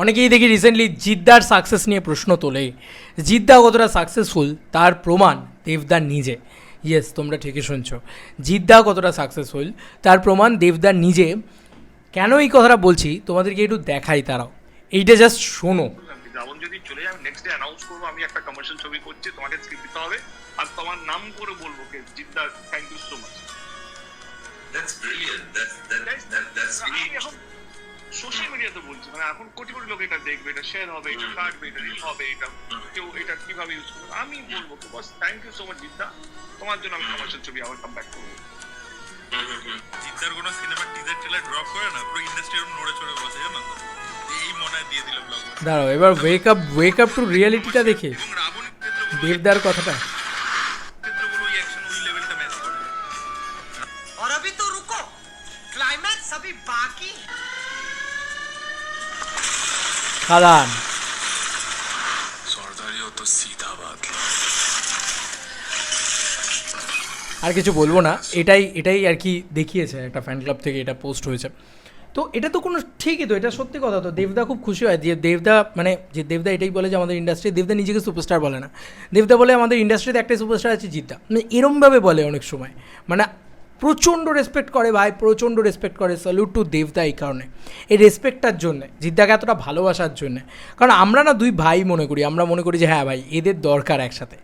অনেকেই দেখি recently জিদ্দার success নিয়ে প্রশ্ন তোলে। জিদ্দা কতটা সাকসেসফুল তার প্রমাণ দেবদার নিজে। ইয়েস তোমরা ঠিকই শুনছো। জিদ্দা কতটা সাকসেসফুল তার প্রমাণ দেবদার নিজে। কেন এই কথাটা বলছি? তোমাদেরকে একটু দেখাই তারাও এইটা জাস্ট শোনো। রাবণ যদি চলে যায় নেক্সট ডে অ্যানাউন্স করব আমি একটা কমার্শিয়াল ছবি করছি তোমাকে স্ক্রিপ্ট দিতে হবে আর তোমার নাম করে বলব কে? Jidda thank you so much That's brilliant. That's that, that that's আমি really এখন সোশ্যাল মিডিয়াতে বলছি মানে এখন কোটি কোটি লোক এটা দেখবে এটা শেয়ার হবে এটা কাটবে এটা রিল হবে এটা কেউ এটা কিভাবে ইউজ করবে আমি বলবো তো boss thank you so much Jeddah তোমার জন্য আমি কমার্শিয়াল ছবি আবার কাম ব্যাক করবো জিদ্দার কোনো সিনেমার টিজার ট্রেলার ড্রপ করে না পুরো ইন্ডাস্ট্রি এরকম নড়ে চড়ে বসে জানো তো এই মনে হয় দিয়ে দিল ব্লগ দাঁড়াও এবার wake up wake up to রিয়ালিটিটা দেখে এবং রাবণ ক্ষেত্রগুলো দেবদার কথাটা ক্ষেত্রগুলো ওই অ্যাকশন ওই লেভেলটা ম্যাচ করে और अभी तो रुको क्लाइमैक्स अभी बाकी है দাঁড়ান আর কিছু বলব না, এটাই এটাই আর কি দেখিয়েছে একটা ফ্যান ক্লাব থেকে এটা পোস্ট হয়েছে। তো এটা তো কোনো ঠিকই তো, এটা সত্যি কথা তো, দেবদা খুব খুশি হয়, যে দেবদা মানে যে দেবদা এটাই বলে যে আমাদের ইন্ডাস্ট্রি দেবদা নিজেকে সুপারস্টার বলে না। দেবদা বলে আমাদের ইন্ডাস্ট্রিতে একটাই সুপারস্টার আছে জিদ্দা। মানে এরমভাবে বলে অনেক সময়। মানে প্রচণ্ড রেসপেক্ট করে ভাই, প্রচণ্ড রেসপেক্ট করে। স্যালুট টু দেবদা এই কারণে। এই রেসপেক্টটার জন্যে, জিদ্দাকে এতটা ভালোবাসার জন্যে। কারণ আমরা না দুই ভাই মনে করি, আমরা মনে করি যে হ্যাঁ ভাই, এদের দরকার একসাথে।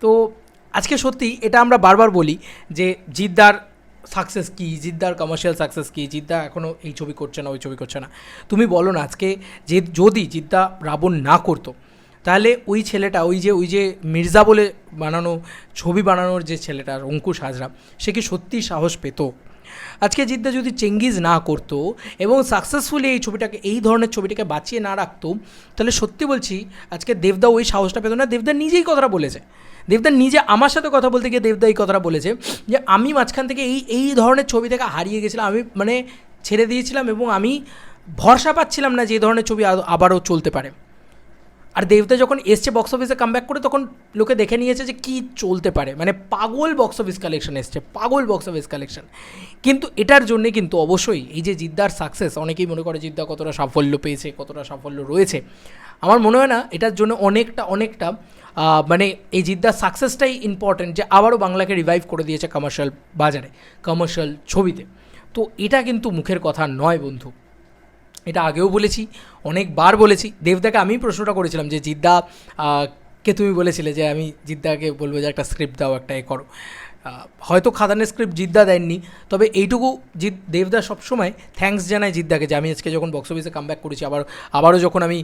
তো আজকে সত্যি এটা আমরা বারবার বলি যে, জিদ্দার সাকসেস কী, জিদ্দার কমার্শিয়াল সাকসেস কী, জিদ্দা এখনও এই ছবি করছে না, ওই ছবি করছে না। তুমি বলো না, আজকে যে, যদি জিদ্দা রাবণ না করতো তাহলে ওই ছেলেটা, ওই যে ওই যে মির্জা বলে বানানো, ছবি বানানোর যে ছেলেটা, অঙ্কুশ হাজরা, সে কি সত্যি সাহস পেত? আজকে জিদ্দা যদি চেঙ্গিজ না করতো এবং সাকসেসফুলি এই ছবিটাকে, এই ধরনের ছবিটাকে বাঁচিয়ে না রাখতো, তাহলে সত্যি বলছি, আজকে দেবদা ওই সাহসটা পেত না। দেবদা নিজেই কথাটা বলেছে। দেবদা নিজে আমার সাথে কথা বলতে গিয়ে দেবদা এই কথাটা বলেছে যে, আমি মাঝখান থেকে এই এই ধরনের ছবি থেকে হারিয়ে গেছিলাম, আমি মানে ছেড়ে দিয়েছিলাম এবং আমি ভরসা পাচ্ছিলাম না যে ধরনের ছবি আবারও চলতে পারে। আর দেবদা যখন এসছে বক্স অফিসে কামব্যাক করে, তখন লোকে দেখে নিয়েছে যে কী চলতে পারে। মানে পাগল বক্স অফিস কালেকশন এসছে, পাগল বক্স অফিস কালেকশন কিন্তু এটার জন্যে কিন্তু অবশ্যই এই যে জিদ্দার সাকসেস অনেকেই মনে করে জিদ্দা কতটা সাফল্য পেয়েছে, কতটা সাফল্য রয়েছে। আমার মনে হয় না, এটার জন্য অনেকটা অনেকটা মানে এই জিদ্দার সাকসেসটাই ইম্পর্ট্যান্ট যে আবারও বাংলাকে রিভাইভ করে দিয়েছে কমার্শিয়াল বাজারে কমার্শিয়াল ছবিতে। তো এটা কিন্তু মুখের কথা নয় বন্ধু। এটা আগেও বলেছি, অনেকবার বলেছি। দেবদাকে আমি প্রশ্নটা করেছিলাম যে, জিদ্দা কে তুমি বলেছিলে যে, আমি জিদ্দাকে বলব যে, একটা স্ক্রিপ্ট দাও, একটা এ করো? হয়তো খাদানের স্ক্রিপ্ট জিদ্দা দেননি তবে এইটুকু জিদ, দেবদা সবসময় থ্যাঙ্কস জানায় জিদ্দাকে যে, আমি আজকে যখন বক্স অফিসে কামব্যাক করেছি, আবার, আবারও যখন আমি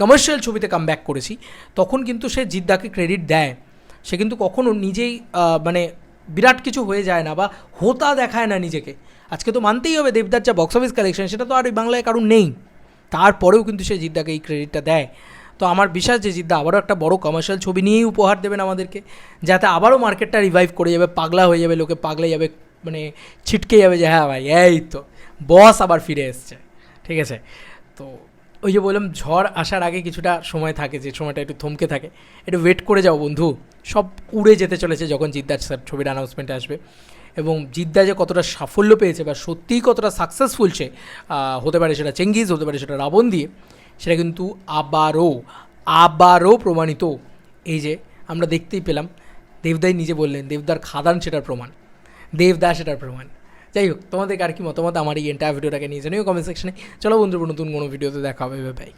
কমার্শিয়াল ছবিতে কামব্যাক করেছি, তখন কিন্তু সে জিদ্দাকে ক্রেডিট দেয়। সে কিন্তু কখনো নিজেই মানে বিরাট কিছু হয়ে যায় না বা হোতা দেখায় না নিজেকে। আজকে তো মানতেই হবে দেবদার যা বক্স অফিস কালেকশন সেটা তো আর এই বাংলায় কারণ নেই। তারপরেও কিন্তু সে জিদ্দাকে এই ক্রেডিটটা দেয়। তো আমার বিশ্বাস যে জিদ্দা আবারও একটা বড় কমার্শিয়াল ছবি নিয়েই উপহার দেবেন আমাদেরকে, যাতে আবারও মার্কেটটা রিভাইভ করে যাবে, পাগলা হয়ে যাবে, লোকে পাগলে যাবে মানে ছিটকে যাবে যে হ্যাঁ ভাই, এই তো বস আবার ফিরে এসছে। ঠিক আছে? তো ওই যে বললাম, ঝড় আসার আগে কিছুটা সময় থাকে, যে সময়টা একটু থমকে থাকে। একটু ওয়েট করে যাও বন্ধু। সব উড়ে যেতে চলেছে যখন জিদ্দার স্যার ছবির অ্যানাউন্সমেন্ট আসবে। এবং জিদ্দা যে কতটা সাফল্য পেয়েছে বা সত্যিই কতটা সাকসেসফুল সে হতে পারে সেটা চেঙ্গিজ, হতে পারে সেটা রাবণ দিয়ে, সেটা কিন্তু আবারও আবারও প্রমাণিত। এই যে আমরা দেখতেই পেলাম, দেবদাই নিজে বললেন, দেবদার খাদান সেটার প্রমাণ, দেবদা সেটার প্রমাণ। যাই হোক, তোমাদের আর কি মতামত? আমার এই এন্টায়ার ভিডিওটাকে নিয়ে জানিও কমেন্ট সেকশনে চলো বন্ধুরা, নতুন কোনো ভিডিওতে দেখা হবে। বাই